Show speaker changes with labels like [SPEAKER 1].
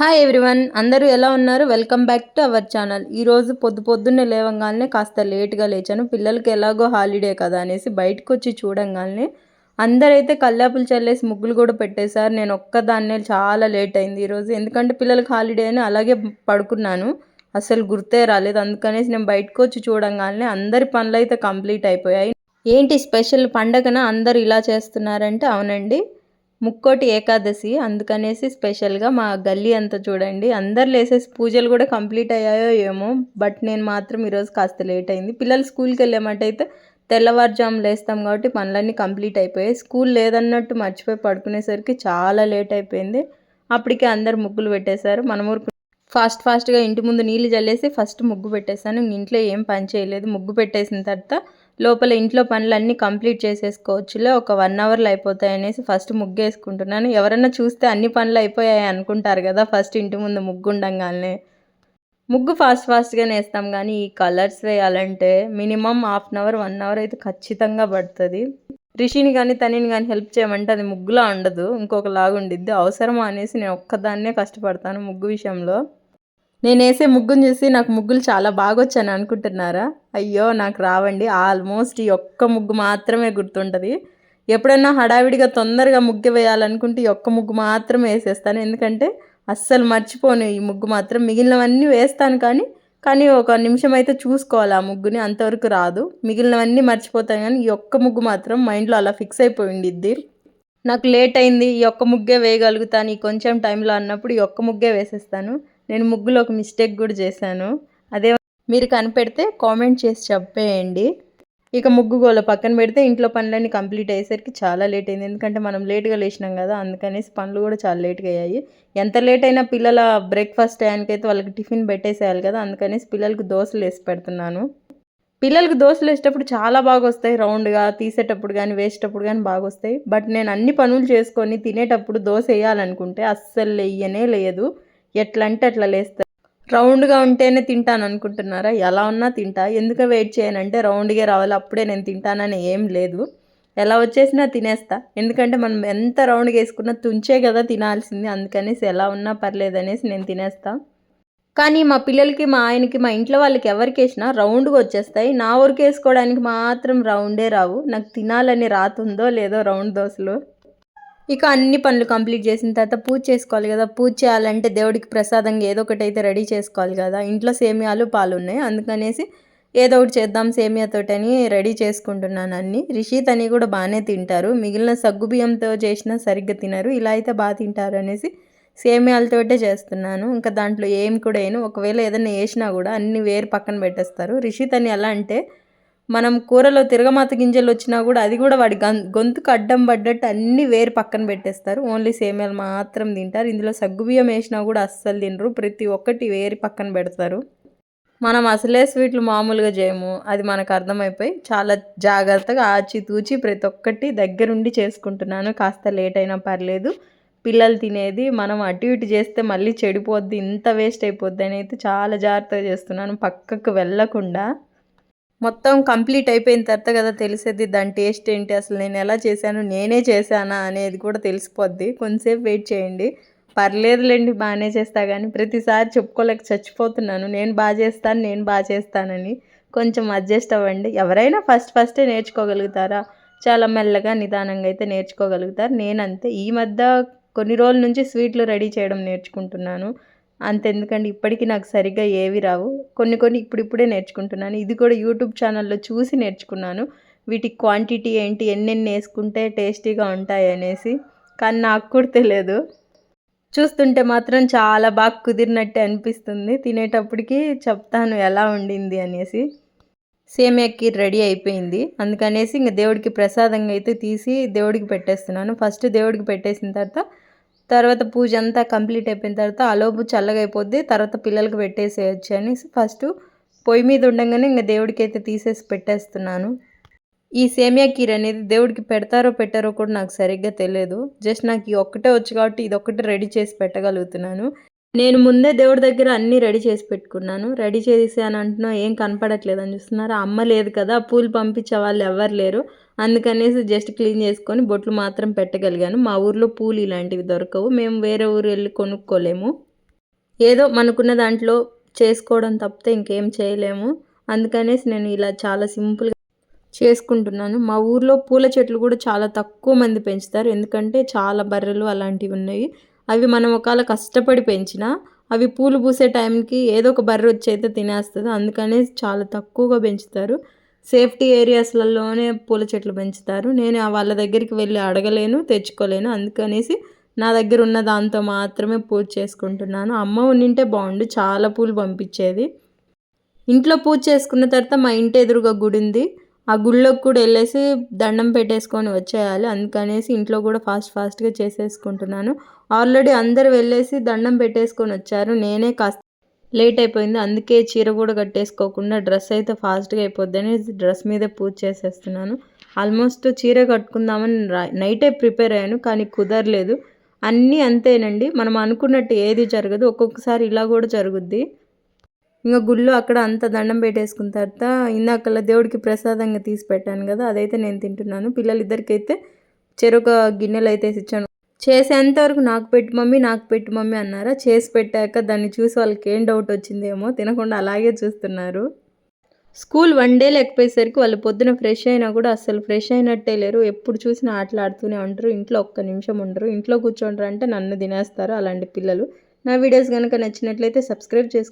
[SPEAKER 1] Hi everyone అందరూ ఎలా ఉన్నారు? Welcome back to our channel ఈరోజు పొద్దు పొద్దున్నే లేవంగానే కాస్త లేట్గా లేచాను. పిల్లలకి ఎలాగో హాలిడే కదా అనేసి బయటకు వచ్చి చూడంగానే అందరైతే కల్లాపులు చల్లేసి ముగ్గులు కూడా పెట్టేశారు. నేను ఒక్కదాన్నే చాలా లేట్ అయింది ఈరోజు ఎందుకంటే పిల్లలకి హాలిడే అని అలాగే పడుకున్నాను. అసలు గుర్తే రాలేదు. అందుకనేసి నేను బయటకు వచ్చి చూడంగానే అందరి పనులు అయితే కంప్లీట్ అయిపోయాయి. ఏంటి స్పెషల్ పండగన? అందరు ఇలా చేస్తున్నారంటే అవునండి. ముక్కోటి ఏకాదశి అందుకనేసి స్పెషల్గా మా గల్లీ అంతా చూడండి. అందరు లేసేసి పూజలు కూడా కంప్లీట్ అయ్యాయో ఏమో బట్ నేను మాత్రం ఈరోజు కాస్త లేట్ అయింది. పిల్లలు స్కూల్కి వెళ్ళేమంటైతే తెల్లవారుజాము లేస్తాం కాబట్టి పనులన్నీ కంప్లీట్ అయిపోయాయి. స్కూల్ లేదన్నట్టు మర్చిపోయి పడుకునేసరికి చాలా లేట్ అయిపోయింది. అప్పటికే అందరు ముగ్గులు పెట్టేశారు. మన ఊరు ఫాస్ట్ ఫాస్ట్గా ఇంటి ముందు నీళ్ళు చల్లేసి ఫస్ట్ ముగ్గు పెట్టేశాను. ఇంట్లో ఏం పని చేయలేదు. ముగ్గు పెట్టేసిన తర్వాత లోపల ఇంట్లో పనులన్నీ కంప్లీట్ చేసేసుకోవచ్చులే ఒక వన్ అవర్లో అయిపోతాయి అనేసి ఫస్ట్ ముగ్గు వేసుకుంటున్నాను ఎవరన్నా చూస్తే అన్ని పనులు అయిపోయాయి అనుకుంటారు కదా ఫస్ట్ ఇంటి ముందు ముగ్గుండంగానే. ముగ్గు ఫాస్ట్ ఫాస్ట్గానే వేస్తాం కానీ ఈ కలర్స్ వేయాలంటే minimum half an hour one hour అయితే ఖచ్చితంగా పడుతుంది. రిషిని కానీ తనని కానీ హెల్ప్ చేయమంటే అది ముగ్గులా ఉండదు. ఇంకొకలాగా ఉండిద్ది అవసరమా అనేసి నేను ఒక్కదాన్నే కష్టపడతాను ముగ్గు విషయంలో. నేను వేసే ముగ్గును చూసి నాకు ముగ్గులు చాలా బాగా వచ్చాను అనుకుంటున్నారా? అయ్యో నాకు రావండి. ఆల్మోస్ట్ ఈ ఒక్క ముగ్గు మాత్రమే గుర్తుంటుంది. ఎప్పుడన్నా హడావిడిగా తొందరగా ముగ్గు వేయాలనుకుంటే ఈ ఒక్క ముగ్గు మాత్రమే వేసేస్తాను. ఎందుకంటే అస్సలు మర్చిపోను ఈ ముగ్గు మాత్రం. మిగిలినవన్నీ వేస్తాను కానీ కానీ ఒక నిమిషం అయితే చూసుకోవాలి ఆ ముగ్గుని అంతవరకు రాదు. మిగిలినవన్నీ మర్చిపోతాను కానీ ఈ ఒక్క ముగ్గు మాత్రం మైండ్లో అలా ఫిక్స్ అయిపోయింది నాకు లేట్ అయింది ఈ ఒక్క ముగ్గే వేయగలుగుతాను ఈ కొంచెం టైంలో అన్నప్పుడు ఈ ఒక్క ముగ్గే వేసేస్తాను. నేను ముగ్గులో ఒక మిస్టేక్ కూడా చేశాను. అదే మీరు కనిపెడితే కామెంట్ చేసి చెప్పేయండి. ఇక ముగ్గు గోల పక్కన పెడితే ఇంట్లో పనులన్నీ కంప్లీట్ అయ్యేసరికి చాలా లేట్ అయింది. ఎందుకంటే మనం లేట్గా లేచినాం కదా అందుకనేసి పనులు కూడా చాలా లేట్గా అయ్యాయి. ఎంత లేట్ అయినా పిల్లల బ్రేక్ఫాస్ట్ టైంకైతే వాళ్ళకి టిఫిన్ పెట్టేసేయాలి కదా అందుకనేసి పిల్లలకు దోశలు వేసి పెడుతున్నాను. పిల్లలకు దోశలు వేసేటప్పుడు చాలా బాగా వస్తాయి. రౌండ్గా తీసేటప్పుడు కానీ వేసేటప్పుడు కానీ బాగా వస్తాయి. బట్ నేను అన్ని పనులు చేసుకొని తినేటప్పుడు దోశ వేయాలనుకుంటే అస్సలు వెయ్యనే లేదు. ఎట్లా అంటే అట్లా లేస్తారు రౌండ్గా ఉంటేనే తింటాను అనుకుంటున్నారా? ఎలా ఉన్నా తింటా. ఎందుకు వెయిట్ చేయనంటే రౌండ్గా రావాలి అప్పుడే నేను తింటానని ఏం లేదు. ఎలా వచ్చేసినా తినేస్తా. ఎందుకంటే మనం ఎంత రౌండ్గా వేసుకున్నా తుంచే కదా తినాల్సింది. అందుకనేసి ఎలా ఉన్నా పర్లేదు అనేసి నేను తినేస్తా. కానీ మా పిల్లలకి మా ఆయనకి మా ఇంట్లో వాళ్ళకి ఎవరికి వేసినా రౌండ్గా వచ్చేస్తాయి. నా ఊరికి వేసుకోవడానికి మాత్రం రౌండే రావు. నాకు తినాలని రాతుందో లేదో రౌండ్ దోశలు. ఇక అన్ని పనులు కంప్లీట్ చేసిన తర్వాత పూజ చేసుకోవాలి కదా. పూజ చేయాలంటే దేవుడికి ప్రసాదంగా ఏదో ఒకటి అయితే రెడీ చేసుకోవాలి కదా. ఇంట్లో సేమియాలు పాలు ఉన్నాయి అందుకనేసి ఏదో ఒకటి చేద్దాం సేమియాతోటని రెడీ చేసుకుంటున్నాను అన్ని. రిషిత్ అని కూడా బాగానే తింటారు. మిగిలిన సగ్గు బియ్యంతో చేసినా సరిగ్గా తినరు. ఇలా అయితే బాగా తింటారు అనేసి సేమియాలతోటే చేస్తున్నాను. ఇంకా దాంట్లో ఏం కూడా వేయను. ఒకవేళ ఏదైనా వేసినా కూడా అన్ని వేరు పక్కన పెట్టేస్తారు. రిషిత్ అని ఎలా అంటే మనం కూరలో తిరగమాత గింజలు వచ్చినా కూడా అది కూడా వాడి గొంతుకు అడ్డం పడ్డట్టు అన్నీ వేరు పక్కన పెట్టేస్తారు. ఓన్లీ సేమియాలు మాత్రం తింటారు. ఇందులో సగ్గుబియ్యం వేసినా కూడా అస్సలు తినరు. ప్రతి ఒక్కటి వేరి పక్కన పెడతారు. మనం అసలే స్వీట్లు మామూలుగా చేయము. అది మనకు అర్థమైపోయి చాలా జాగ్రత్తగా ఆచి తూచి ప్రతి ఒక్కటి దగ్గరుండి చేసుకుంటున్నాను. కాస్త లేట్ అయినా పర్లేదు. పిల్లలు తినేది మనం అటు ఇటు చేస్తే మళ్ళీ చెడిపోద్ది. ఇంత వేస్ట్ అయిపోద్ది. అని అయితే చాలా జాగ్రత్తగా చేస్తున్నాను. పక్కకు వెళ్ళకుండా. మొత్తం కంప్లీట్ అయిపోయిన తర్వాత కదా తెలిసేది దాని టేస్ట్ ఏంటి అసలు నేను ఎలా చేశాను నేనే చేశానా అనేది కూడా తెలిసిపోద్ది. కొంతసేపు వెయిట్ చేయండి. పర్లేదులేండి బాగానే చేస్తా కానీ ప్రతిసారి చెప్పుకోలేక చచ్చిపోతున్నాను. నేను బాగా చేస్తాను నేను బాగా చేస్తానని కొంచెం అడ్జస్ట్ అవ్వండి. ఎవరైనా ఫస్ట్ ఫస్టే నేర్చుకోగలుగుతారా? చాలా మెల్లగా నిదానంగా అయితే నేర్చుకోగలుగుతారు. నేనంతే. ఈ మధ్య కొన్ని రోజుల నుంచి స్వీట్లు రెడీ చేయడం నేర్చుకుంటున్నాను. అంతెందుకండి. ఇప్పటికీ నాకు సరిగ్గా ఏవి రావు. కొన్ని కొన్ని ఇప్పుడిప్పుడే నేర్చుకుంటున్నాను. ఇది కూడా యూట్యూబ్ ఛానల్లో చూసి నేర్చుకున్నాను. వీటి క్వాంటిటీ ఏంటి? ఎన్నెన్ని వేసుకుంటే టేస్టీగా ఉంటాయి అనేసి. కానీ నాకు కూడా తెలియదు చూస్తుంటే మాత్రం చాలా బాగా కుదిరినట్టే అనిపిస్తుంది. తినేటప్పటికి చెప్తాను ఎలా ఉండింది అనేసి. సేమియాకి రెడీ అయిపోయింది. అందుకనేసి ఇంక దేవుడికి ప్రసాదంగా అయితే తీసి దేవుడికి పెట్టేస్తున్నాను. ఫస్ట్ దేవుడికి పెట్టేసిన తర్వాత తర్వాత పూజ అంతా కంప్లీట్ అయిపోయిన తర్వాత అలోపు చల్లగా అయిపోద్ది తర్వాత పిల్లలకి పెట్టేసేయచ్చు అని ఫస్ట్ పొయ్యి మీద ఉండగానే ఇంకా దేవుడికి అయితే తీసేసి పెట్టేస్తున్నాను. ఈ సేమియా కీర్ అనేది దేవుడికి పెడతారో పెట్టారో కూడా నాకు సరిగ్గా తెలియదు జస్ట్ నాకు ఈ ఒక్కటే వచ్చు కాబట్టి ఇది ఒక్కటే రెడీ చేసి పెట్టగలుగుతున్నాను. నేను ముందే దేవుడి దగ్గర అన్నీ రెడీ చేసి పెట్టుకున్నాను. రెడీ చేసాను అంటున్నా ఏం కనపడట్లేదు అని చూస్తున్నారు. అమ్మ లేదు కదా పూలు పంపించే వాళ్ళు ఎవరు లేరు. అందుకనేసి జస్ట్ క్లీన్ చేసుకొని బొట్లు మాత్రం పెట్టగలిగాను. మా ఊర్లో పూలు ఇలాంటివి దొరకవు. మేము వేరే ఊరు వెళ్ళి కొనుక్కోలేము. ఏదో మనకున్న దాంట్లో చేసుకోవడం తప్పితే ఇంకేం చేయలేము. అందుకనేసి నేను ఇలా చాలా సింపుల్గా చేసుకుంటున్నాను. మా ఊర్లో పూల చెట్లు కూడా చాలా తక్కువ మంది పెంచుతారు. ఎందుకంటే చాలా బర్రెలు అలాంటివి ఉన్నాయి. అవి మనం ఒకవేళ కష్టపడి పెంచినా అవి పూలు పూసే టైంకి ఏదో ఒక బర్రె వచ్చి అయితే తినేస్తుంది. అందుకనే చాలా తక్కువగా పెంచుతారు. సేఫ్టీ ఏరియాస్లలోనే పూల చెట్లు పెంచుతారు. నేను వాళ్ళ దగ్గరికి వెళ్ళి అడగలేను తెచ్చుకోలేను. అందుకనేసి నా దగ్గర ఉన్న దాంతో మాత్రమే పూజ చేసుకుంటున్నాను. అమ్మ ఉండింటే బాగుండు చాలా పూలు పంపించేది. ఇంట్లో పూజ చేసుకున్న తర్వాత మా ఇంటి ఎదురుగా గుడి ఉంది. ఆ గుళ్ళోకి కూడా వెళ్ళేసి దండం పెట్టేసుకొని వచ్చేయాలి. అందుకనేసి ఇంట్లో కూడా ఫాస్ట్ ఫాస్ట్గా చేసేసుకుంటున్నాను. ఆల్రెడీ అందరు వెళ్ళేసి దండం పెట్టేసుకొని వచ్చారు. నేనే కాస్త లేట్ అయిపోయింది. అందుకే చీర కూడా కట్టేసుకోకుండా డ్రెస్ అయితే ఫాస్ట్గా అయిపోద్దని డ్రెస్ మీద పూజ చేసేస్తున్నాను. ఆల్మోస్ట్ చీర కట్టుకుందామని నైటే ప్రిపేర్ అయ్యాను కానీ కుదరలేదు. అన్నీ అంతేనండి. మనం అనుకున్నట్టు ఏది జరగదు. ఒక్కొక్కసారి ఇలా కూడా జరుగుద్ది. ఇంకా గుళ్ళు అక్కడ అంత దండం పెట్టేసుకున్న తర్వాత ఇందాకల్లా దేవుడికి ప్రసాదంగా తీసి పెట్టాను కదా అదైతే నేను తింటున్నాను. పిల్లలిద్దరికైతే చెరొక గిన్నెలు అయితే ఇచ్చాను చేసేంతవరకు నాకు పెట్టు మమ్మీ నాకు పెట్టు మమ్మీ అన్నారా? చేసి పెట్టాక దాన్ని చూసి వాళ్ళకి ఏం డౌట్ వచ్చిందేమో తినకుండా అలాగే చూస్తున్నారు. స్కూల్ వన్ డే లేకపోయేసరికి వాళ్ళు పొద్దున ఫ్రెష్ అయినా కూడా అసలు ఫ్రెష్ అయినట్టే లేరు. ఎప్పుడు చూసినా ఆటలు ఆడుతూనే ఉంటారు ఇంట్లో ఒక్క నిమిషం ఉండరు. ఇంట్లో కూర్చోండ్రు అంటే నన్ను తినేస్తారు అలాంటి పిల్లలు. నా వీడియోస్ కనుక నచ్చినట్లయితే సబ్స్క్రైబ్ చేసుకో